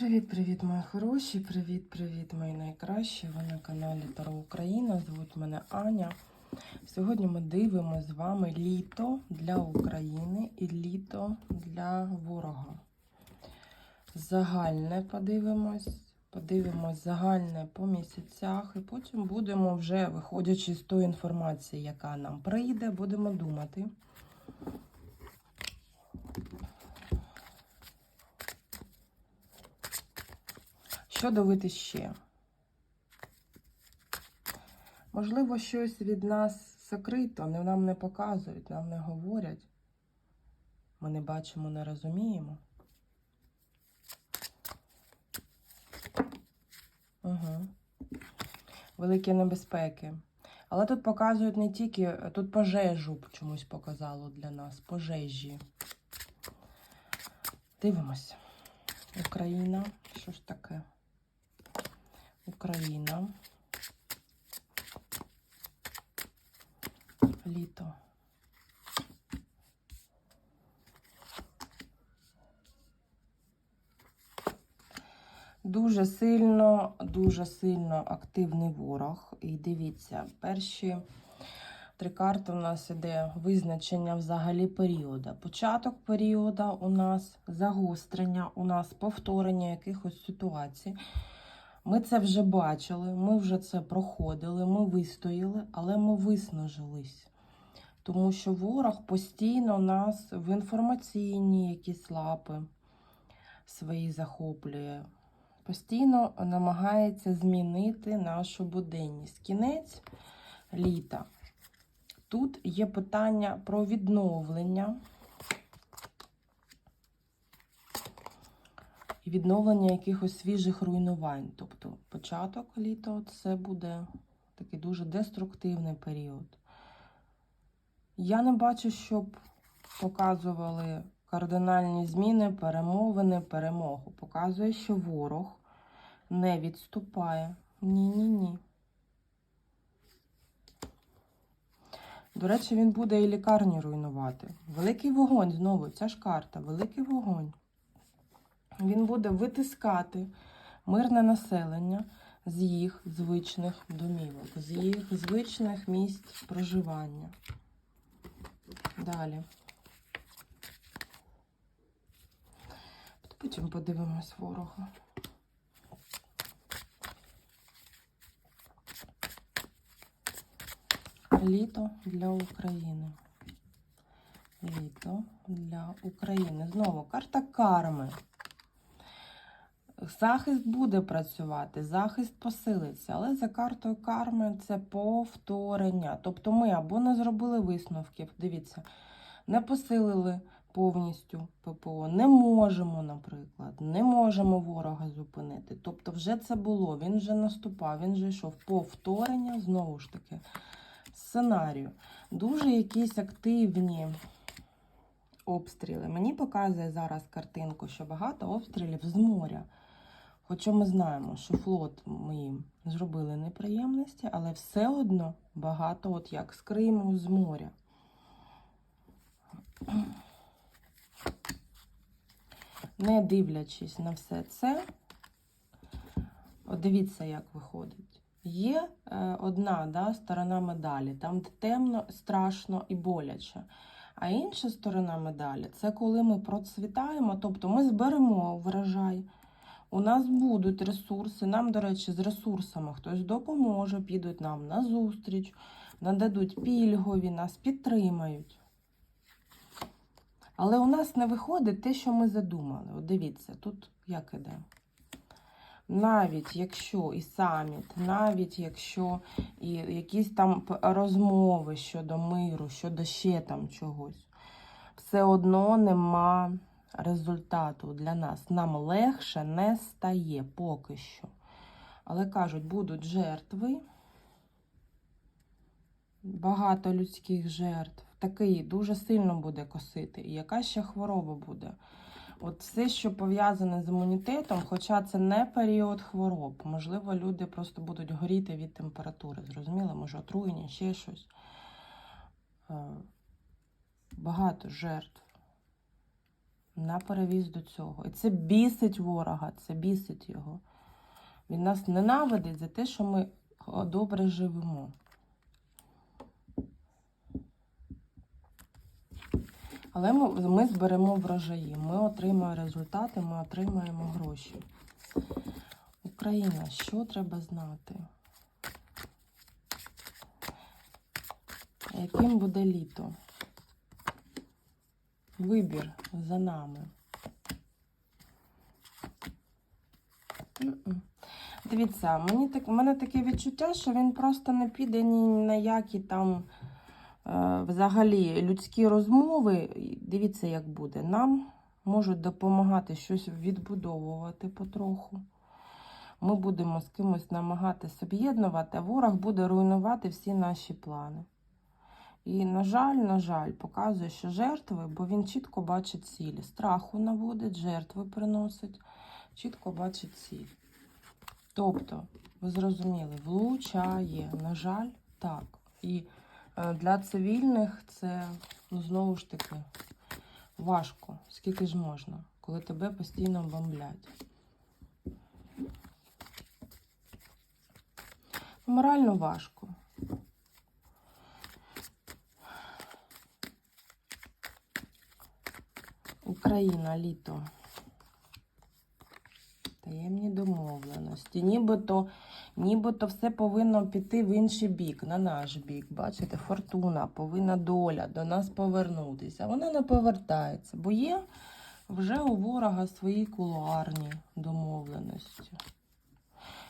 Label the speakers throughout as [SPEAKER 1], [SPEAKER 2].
[SPEAKER 1] Привіт-привіт, мої хороші! Привіт-привіт, мої найкращі! Ви на каналі Таро Україна. Звуть мене Аня. Сьогодні ми дивимося з вами літо для України і літо для ворога. Загальне подивимось. Подивимось загальне по місяцях, і потім будемо вже, виходячи з тої інформації, яка нам прийде, будемо думати. Що дивитись ще? Можливо, щось від нас закрито, нам не показують, нам не говорять. Ми не бачимо, не розуміємо. Угу. Великі небезпеки. Але тут показують не тільки, тут пожежу чомусь показало для нас. Пожежі. Дивимось. Україна. Що ж таке? Україна. Літо. Дуже сильно, дуже сильно активний ворог. І дивіться, перші три карти у нас іде визначення взагалі періоду. Початок періоду у нас загострення, у нас повторення якихось ситуацій. Ми це вже бачили, ми вже це проходили, ми вистояли, але ми виснажились. Тому що ворог постійно нас в інформаційні якісь лапи свої захоплює. Постійно намагається змінити нашу буденність. Кінець літа. Тут є питання про відновлення. Відновлення якихось свіжих руйнувань. Тобто початок літа це буде такий дуже деструктивний період. Я не бачу, щоб показували кардинальні зміни, перемовини, перемогу. Показує, що ворог не відступає. Ні-ні-ні. До речі, він буде і лікарні руйнувати. Великий вогонь знову, ця ж карта, великий вогонь він буде витискати мирне населення з їх звичних домівок, з їх звичних місць проживання. Далі. Потім подивимось ворога. Літо для України. Літо для України. Знову карта карми. Захист буде працювати, захист посилиться, але за картою карми це повторення. Тобто ми або не зробили висновків, дивіться, не посилили повністю ППО, не можемо, наприклад, не можемо ворога зупинити. Тобто, вже це було, він вже наступав, він вже йшов повторення, знову ж таки, сценарію. Дуже якісь активні. Обстріли. Мені показує зараз картинку, що багато обстрілів з моря. Хоча ми знаємо, що флот ми їм зробили неприємності, але все одно багато, от як з Криму, з моря. Не дивлячись на все це, от дивіться, як виходить. Є е, одна да, сторона медалі, там темно, страшно і боляче. А інша сторона медалі це коли ми процвітаємо, тобто ми зберемо врожай. У нас будуть ресурси. Нам, до речі, з ресурсами хтось допоможе, підуть нам на зустріч, нададуть пільгові, нас підтримають. Але у нас не виходить те, що ми задумали. От дивіться, тут як іде. Навіть якщо і саміт, навіть якщо і якісь там розмови щодо миру, щодо ще там чогось, все одно нема результату для нас. Нам легше не стає поки що. Але кажуть, будуть жертви, багато людських жертв. Такий дуже сильно буде косити. І яка ще хвороба буде? От все, що пов'язане з імунітетом, хоча це не період хвороб. Можливо, люди просто будуть горіти від температури. Зрозуміло, може, отруєння, ще щось. Е, багато жертв на перевіз до цього. І це бісить ворога, це бісить його. Він нас ненавидить за те, що ми добре живемо. Але ми, ми зберемо врожаї, ми отримаємо результати, ми отримаємо гроші. Україна, що треба знати? Яким буде літо? Вибір за нами. Дивіться, мені так, у мене таке відчуття, що він просто не піде ні на які там е, взагалі людські розмови. Дивіться, як буде. Нам можуть допомагати щось відбудовувати потроху. Ми будемо з кимось намагатися об'єднувати, а ворог буде руйнувати всі наші плани. І, на жаль, на жаль, показує, що жертви, бо він чітко бачить цілі. Страху наводить, жертви приносить, чітко бачить ціль. Тобто, ви зрозуміли, влучає, на жаль, так. І е, для цивільних це, ну, знову ж таки, важко. Скільки ж можна, коли тебе постійно бомблять. Морально важко. Україна, літо. Таємні домовленості. Нібито, нібито все повинно піти в інший бік, на наш бік. Бачите, фортуна, повинна доля до нас повернутися. Вона не повертається, бо є вже у ворога свої кулуарні домовленості.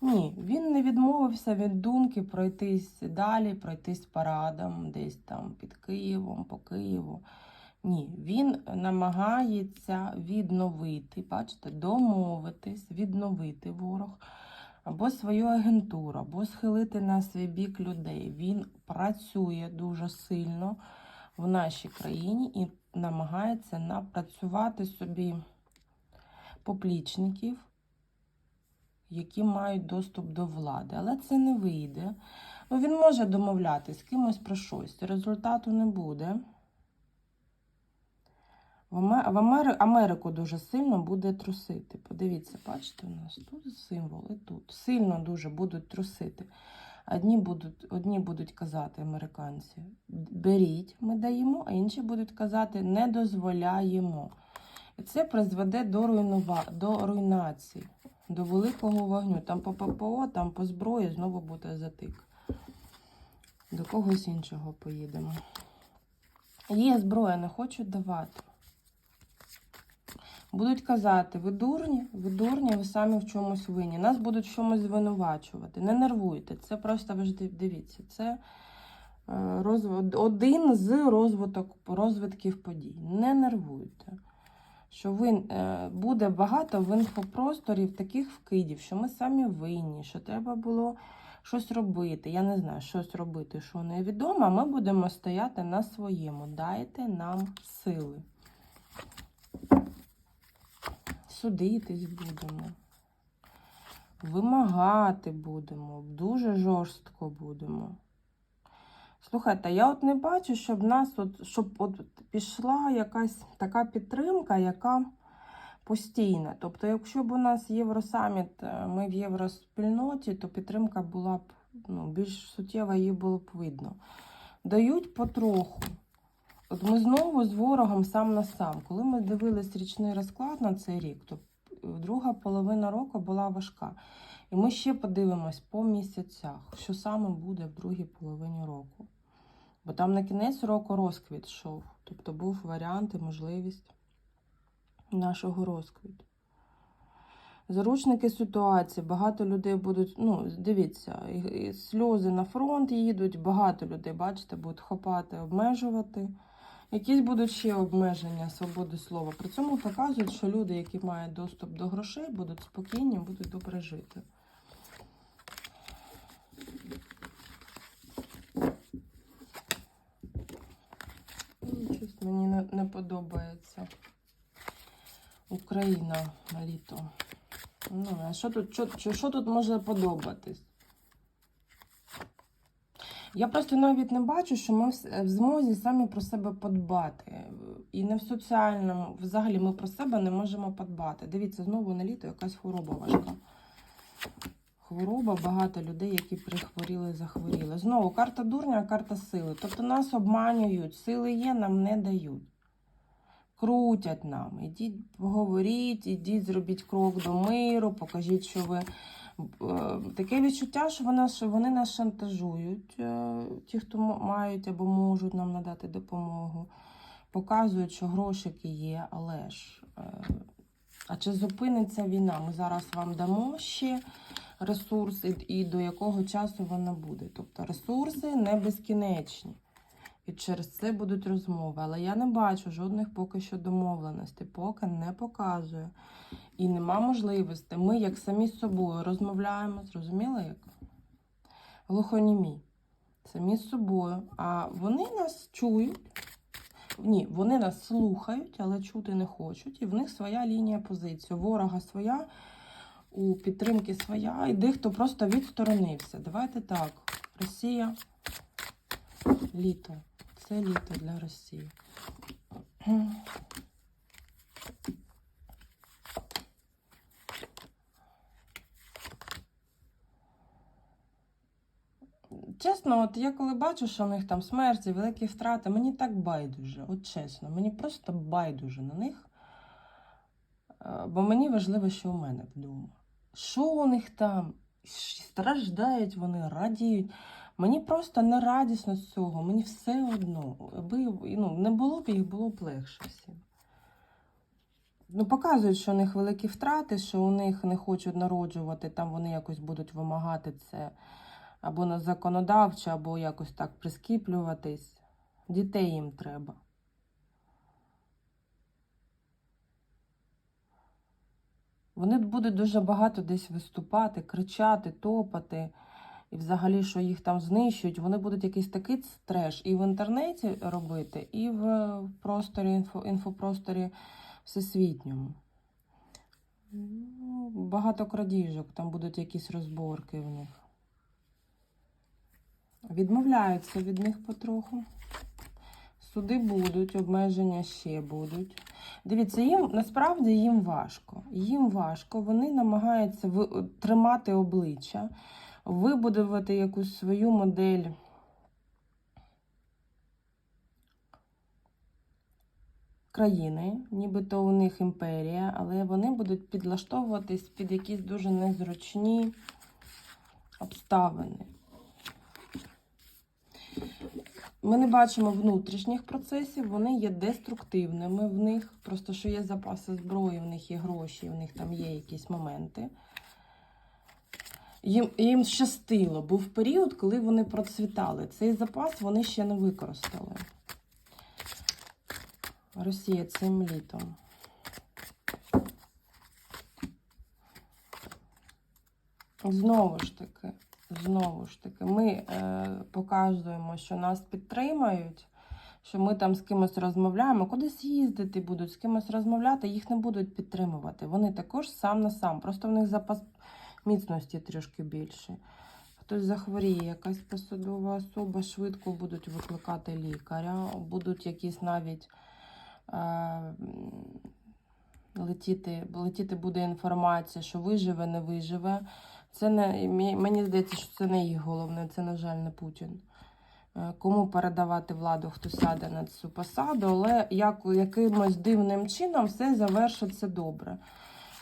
[SPEAKER 1] Ні, він не відмовився від думки пройтись далі, пройтись парадом, десь там під Києвом, по Києву. Ні, він намагається відновити, бачите, домовитись, відновити ворог або свою агентуру, або схилити на свій бік людей. Він працює дуже сильно в нашій країні і намагається напрацювати собі поплічників, які мають доступ до влади. Але це не вийде. Ну, він може домовлятись з кимось про щось. Результату не буде. В Аме- Америку дуже сильно буде трусити. Подивіться, бачите, у нас тут символ і тут. Сильно дуже будуть трусити. Одні будуть, одні будуть казати американці, беріть, ми даємо, а інші будуть казати, не дозволяємо. І це призведе до, руйнува, до руйнації, до великого вогню. Там по ППО, там по зброї знову буде затик. До когось іншого поїдемо. Є зброя, не хочуть давати. Будуть казати, ви дурні, ви дурні, ви самі в чомусь винні. Нас будуть в чомусь звинувачувати. Не нервуйте. Це просто ви ж дивіться. Це е, розв- один з розвиток, розвитків подій. Не нервуйте. Що ви, е, буде багато в інфопросторів таких вкидів, що ми самі винні, що треба було щось робити. Я не знаю, щось робити, що невідомо, ми будемо стояти на своєму. Дайте нам сили. Судитись будемо. Вимагати будемо, дуже жорстко будемо. Слухайте, я от не бачу, щоб нас от, щоб от пішла якась така підтримка, яка постійна. Тобто, якщо б у нас Євросаміт, е, ми в євроспільноті, то підтримка була б ну, більш суттєва, її було б видно. Дають потроху. От ми знову з ворогом сам на сам. Коли ми дивились річний розклад на цей рік, то друга половина року була важка. І ми ще подивимось по місяцях, що саме буде в другій половині року. Бо там на кінець року розквіт йшов. Тобто був варіант і можливість нашого розквіту. Заручники ситуації, багато людей будуть, ну, дивіться, і сльози на фронт їдуть, багато людей, бачите, будуть хопати, обмежувати. Якісь будуть ще обмеження свободи слова. При цьому показують, що люди, які мають доступ до грошей, будуть спокійні, будуть добре жити. Ну, Щось мені не, подобається. Україна на літо. Ну, а що тут, що, що тут може подобатись? Я просто навіть не бачу, що ми в змозі самі про себе подбати. І не в соціальному, взагалі ми про себе не можемо подбати. Дивіться, знову на літо якась хвороба важка. Хвороба, багато людей, які прихворіли, захворіли. Знову карта дурня, карта сили. Тобто нас обманюють, сили є, нам не дають. Крутять нам. Ідіть, поговоріть, ідіть, зробіть крок до миру, покажіть, що ви. Е, Таке відчуття, що вони, що вони нас шантажують, е, ті, хто мають або можуть нам надати допомогу. Показують, що грошики є, але ж. е, А чи зупиниться війна? Ми зараз вам дамо ще ресурси і до якого часу вона буде. Тобто ресурси не безкінечні. І через це будуть розмови. Але я не бачу жодних поки що домовленостей, поки не показує. І нема можливості. Ми, як самі з собою, розмовляємо, зрозуміли як? Глухонімі. Самі з собою. А вони нас чують. Ні, вони нас слухають, але чути не хочуть. І в них своя лінія позиції. Ворога своя, у підтримки своя, і дехто просто відсторонився. Давайте так. Росія літо. Це літо для Росії. Чесно, от я коли бачу, що у них там смерті, великі втрати, мені так байдуже. От чесно, мені просто байдуже на них. Е, Бо мені важливо, що у мене вдома. Що у них там? Страждають вони, радіють. Мені просто не радісно з цього, мені все одно. Аби ну, не було б їх, було б легше всім. Ну, показують, що у них великі втрати, що у них не хочуть народжувати, там вони якось будуть вимагати це або на законодавче, або якось так прискіплюватись. Дітей їм треба. Вони будуть дуже багато десь виступати, кричати, топати, і взагалі, що їх там знищують. Вони будуть якийсь такий треш і в інтернеті робити, і в просторі, інфо, інфопросторі всесвітньому. Ну, Багато крадіжок, там будуть якісь розборки в них. Відмовляються від них потроху. Суди будуть, обмеження ще будуть. Дивіться, їм насправді їм важко. Їм важко. Вони намагаються тримати обличчя, вибудувати якусь свою модель. країни, нібито у них імперія, але вони будуть підлаштовуватись під якісь дуже незручні обставини. Ми не бачимо внутрішніх процесів, вони є деструктивними в них. Просто що є запаси зброї, в них є гроші, в них там є якісь моменти. Їм, їм щастило, був період, коли вони процвітали. Цей запас вони ще не використали. Росія цим літом. Знову ж таки, знову ж таки, ми е, показуємо, що нас підтримають, що ми там з кимось розмовляємо, кудись їздити будуть, з кимось розмовляти, їх не будуть підтримувати. Вони також сам на сам. Просто в них запас міцності трішки більший. Хтось захворіє, якась посадова особа, швидко будуть викликати лікаря, будуть якісь навіть е, летіти, летіти буде інформація, що виживе, не виживе. Це не мені здається, що це не їх головне, це, на жаль, не Путін. Е, Кому передавати владу, хто сяде на цю посаду, але як, якимось дивним чином все завершиться добре.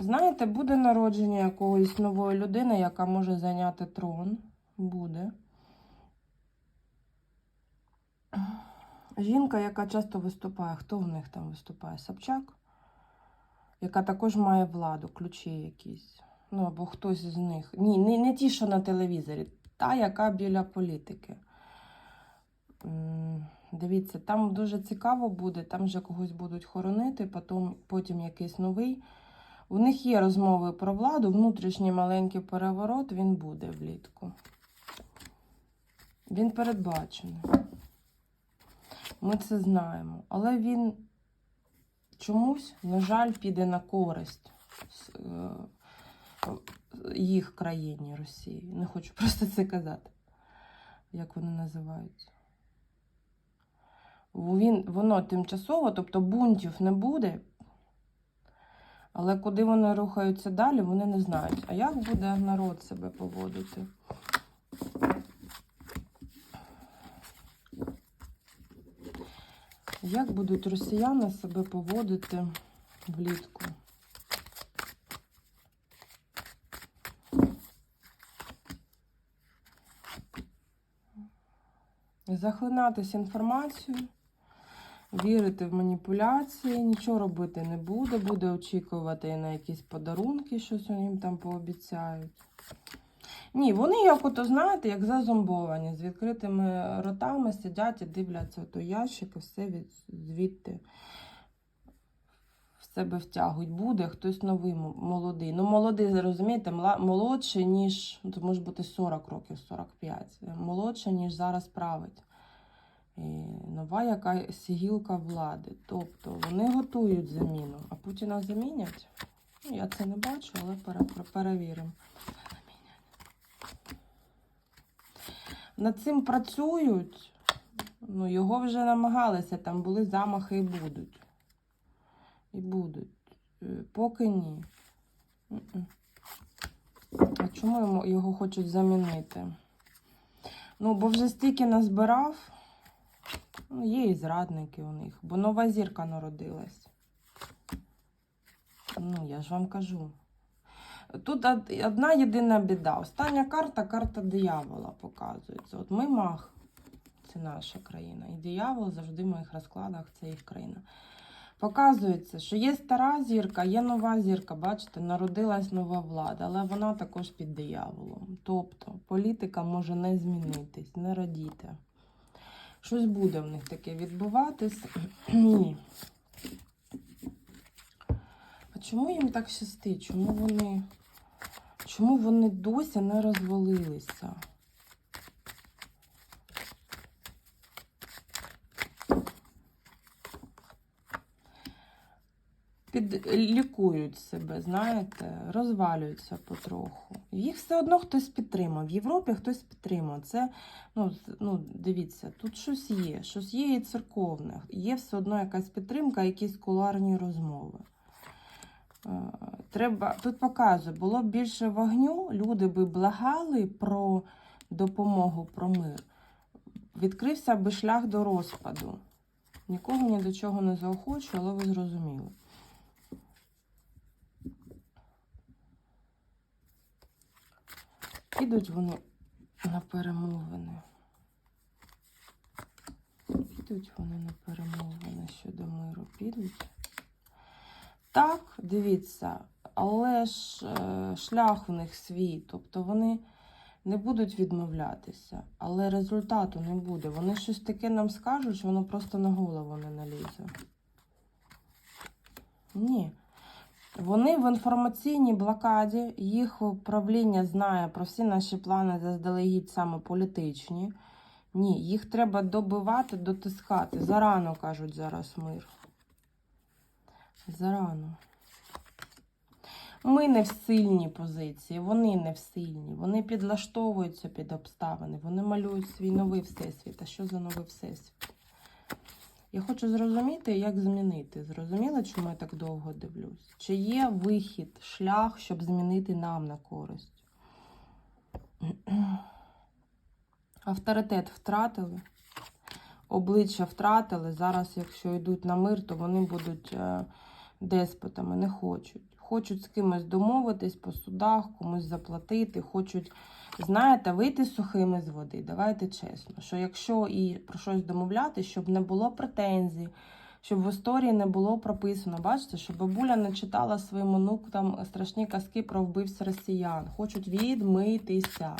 [SPEAKER 1] Знаєте, буде народження якоїсь нової людини, яка може зайняти трон. Буде. Жінка, яка часто виступає, хто в них там виступає? Собчак, яка також має владу, ключі якісь. Ну, або хтось з них. Ні, не, не ті, що на телевізорі, та, яка біля політики. Дивіться, там дуже цікаво буде, там вже когось будуть хоронити, потім, потім якийсь новий. У них є розмови про владу, внутрішній маленький переворот, він буде влітку. Він передбачений. Ми це знаємо. Але він чомусь, на жаль, піде на користь е, їх країні Росії. Не хочу просто це казати. як вони називаються. Він, воно тимчасово, тобто бунтів не буде. Але куди вони рухаються далі, вони не знають. А як буде народ себе поводити? Як будуть росіяни себе поводити влітку? Захлинатись інформацією, вірити в маніпуляції, нічого робити не буде, буде очікувати на якісь подарунки, щось їм там пообіцяють. Ні, вони як ото, знаєте, як зазомбовані, з відкритими ротами сидять і дивляться той ящик і все від, звідти в себе втягують. Буде хтось новий, молодий. Ну, молодий, розумієте, молодший, ніж, ну, це може бути 40 років, 45. Молодший, ніж зараз править. Нова якась гілка влади. Тобто вони готують заміну. А Путіна замінять? Ну, я це не бачу, але пере, пере- перевіримо. Над цим працюють. Ну, його вже намагалися, там були замахи і будуть. І будуть. Е, Поки ні. А чому його хочуть замінити? Ну, бо вже стільки назбирав. Ну, є і зрадники у них, бо нова зірка народилась. Ну, я ж вам кажу. Тут одна єдина біда. Остання карта карта диявола показується. От ми мах, це наша країна. І диявол завжди в моїх розкладах це їх країна. Показується, що є стара зірка, є нова зірка, бачите, народилась нова влада, але вона також під дияволом. Тобто політика може не змінитись, не радіти. Щось буде в них таке відбуватись. Ні. А чому їм так щастить? Чому вони, чому вони досі не розвалилися? Підлікують себе, знаєте, розвалюються потроху. Їх все одно хтось підтримав. В Європі хтось підтримав. Це, ну, ну, дивіться, тут щось є, щось є і церковне. Є все одно якась підтримка, якісь кулуарні розмови. Е, Треба, тут показує, було б більше вогню, люди би благали про допомогу, про мир. Відкрився би шлях до розпаду. Нікого ні до чого не заохочую, але ви зрозуміли. Підуть вони на перемовини. Підуть вони на перемовини щодо миру. Підуть. Так, дивіться, але ж е, шлях у них свій. Тобто вони не будуть відмовлятися, але результату не буде. Вони щось таке нам скажуть, що воно просто на голову не налізе. Ні. Вони в інформаційній блокаді, їх управління знає про всі наші плани заздалегідь саме політичні. Ні, їх треба добивати, дотискати. Зарано кажуть зараз мир. Зарано. Ми не в сильній позиції, вони не в сильній. Вони підлаштовуються під обставини, вони малюють свій новий всесвіт. А що за новий всесвіт? Я хочу зрозуміти, як змінити. Зрозуміла, чому я так довго дивлюсь? Чи є вихід, шлях, щоб змінити нам на користь? Авторитет втратили, обличчя втратили. Зараз, якщо йдуть на мир, то вони будуть е, деспотами, не хочуть. Хочуть з кимось домовитись по судах, комусь заплатити, хочуть, знаєте, вийти сухими з води. Давайте чесно, що якщо і про щось домовляти, щоб не було претензій, щоб в історії не було прописано, бачите, щоб бабуля не читала своїм онукам страшні казки про вбивць росіян. Хочуть відмитися.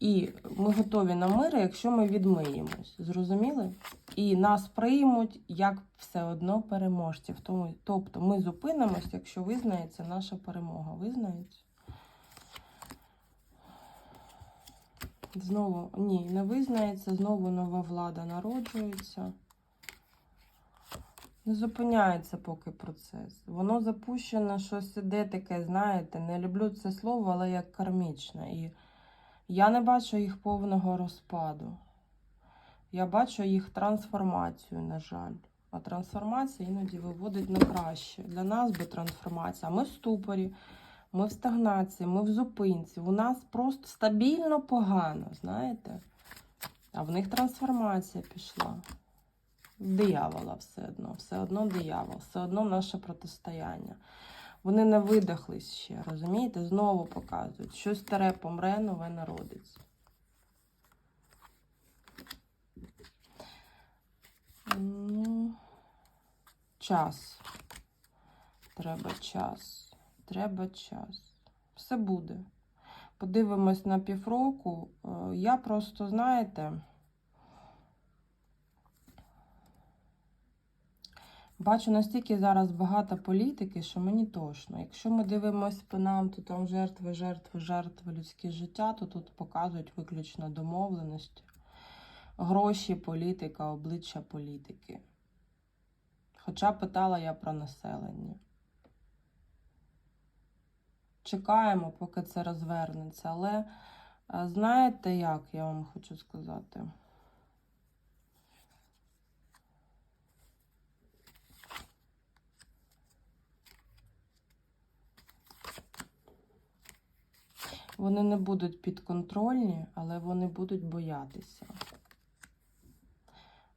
[SPEAKER 1] І ми готові на мир, якщо ми відмиємось. Зрозуміли? І нас приймуть як все одно переможців. Тобто ми зупинимось, якщо визнається наша перемога. Визнається? Знову ні, не визнається, знову нова влада народжується. Не зупиняється поки процес. Воно запущено, щось іде таке, знаєте, не люблю це слово, але як кармічне. І Я не бачу їх повного розпаду. Я бачу їх трансформацію, на жаль. А трансформація іноді виводить на краще. Для нас би трансформація. А ми в ступорі, ми в стагнації, ми в зупинці. У нас просто стабільно погано, знаєте? А в них трансформація пішла. Диявола все одно, все одно диявол, все одно наше протистояння. Вони не видихлись ще, розумієте? Знову показують, щось старе помре, нове народиться. Ну, час. Треба час. Треба час. Все буде. Подивимось на півроку. Е, Я просто, знаєте, бачу настільки зараз багато політики, що мені тошно. Якщо ми дивимося по нам, то там жертви, жертви, жертви, людське життя, то тут показують виключно домовленості. Гроші, політика, обличчя політики. Хоча питала я про населення. Чекаємо, поки це розвернеться. Але е, знаєте, як я вам хочу сказати? Вони не будуть підконтрольні, але вони будуть боятися.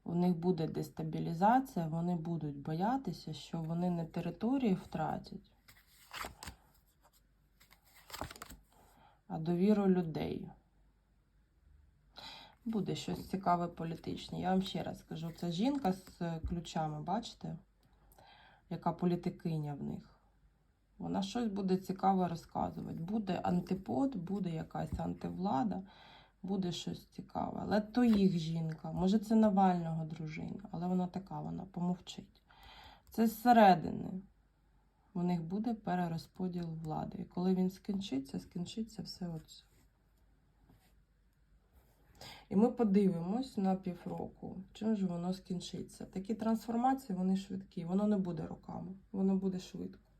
[SPEAKER 1] У них буде дестабілізація, вони будуть боятися, що вони не території втратять, довіру людей. Буде щось цікаве політичне. Я вам ще раз скажу, це жінка з е, ключами, бачите, яка політикиня в них. Вона щось буде цікаве розказувати. Буде антипод, буде якась антивлада, буде щось цікаве. Але то їх жінка. Може, це Навального дружина, але вона така, вона помовчить. Це зсередини. У них буде перерозподіл влади. І коли він скінчиться, скінчиться все оце. І ми подивимось на півроку, чим же воно скінчиться. Такі трансформації, вони швидкі. Воно не буде роками, воно буде швидко.